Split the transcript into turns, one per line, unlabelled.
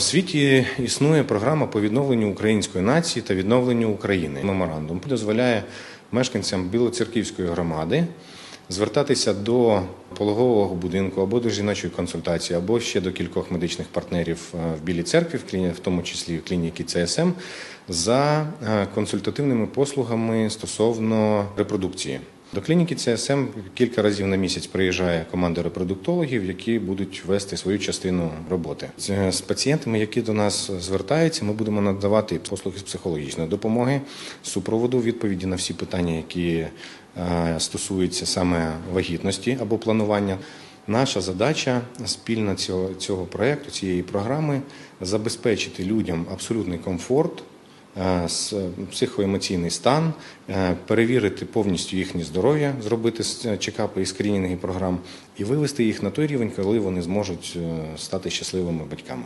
У світі існує програма по відновленню української нації та відновленню України. Меморандум дозволяє мешканцям Білоцерківської громади звертатися до пологового будинку або до жіночої консультації, або ще до кількох медичних партнерів е, в Білій церкві, в тому числі в клініки ЦСМ, за е, консультативними послугами стосовно репродукції. До клініки ЦСМ кілька разів на місяць приїжджає команда репродуктологів, які будуть вести свою частину роботи. З пацієнтами, які до нас звертаються, ми будемо надавати послуги з психологічної допомоги, супроводу, відповіді на всі питання, які е, стосуються саме вагітності або планування. Наша задача спільна цього, цього проекту, цієї програми забезпечити людям абсолютний комфорт е, психоемоційний стан, е, перевірити повністю їхнє здоров'я, зробити чекапи і скринінги програм, і вивести їх на той рівень, коли вони зможуть е, стати щасливими батьками.